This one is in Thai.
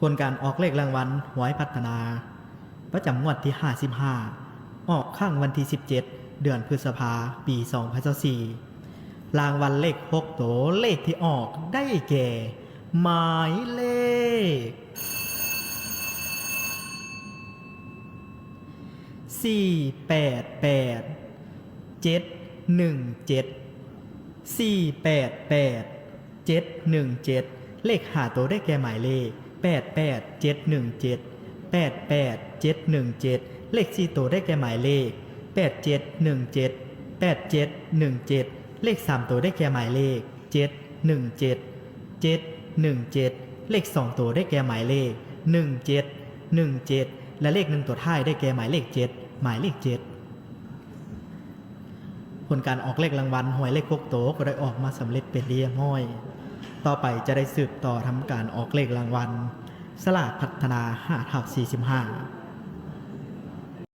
ผลการออกเลขรางวัลหวยพัฒนา ประจำงวดที่ 55 ออกข้างวันที่ 17 เดือนพฤษภาปี 2024รางวัลเลข6โตวเลขที่ออกได้แก่ หมายเลขสี่แปดแปดเจ็ดหนึ่งเจ็ดสี่แปดแปดเจ็ดหนึ่งเจ็ดเลขหาตัวได้แก่หมายเลข แปดแปดเจ็ดหนึ่งเจ็ดแปดแปดเจ็ดหนึ่งเจ็ดเลขสี่ตัวได้แก่หมายเลขแปดเจ็ดหนึ่งเจ็ดแปดเจ็ดหนึ่งเจ็ดเลขสามตัวได้แก่หมายเลขเจ็ดหนึ่งเจ็ดเจ็ดหนึ่งเจ็ดเลขสองตัวได้แก่หมายเลขหนึ่งเจ็ดหนึ่งเจ็ดและเลขหนึ่งตัวท้ายได้แก่หมายเลขเจ็ดหมายเลขเจ็ดผลการออกเลขรางวัลหวยเลขพกโตก็ได้ออกมาสำเร็จเป็นเรียบร้อย ต่อไปจะได้สืบต่อทำการออกเลขรางวัล สลากพัฒนา5ทับ45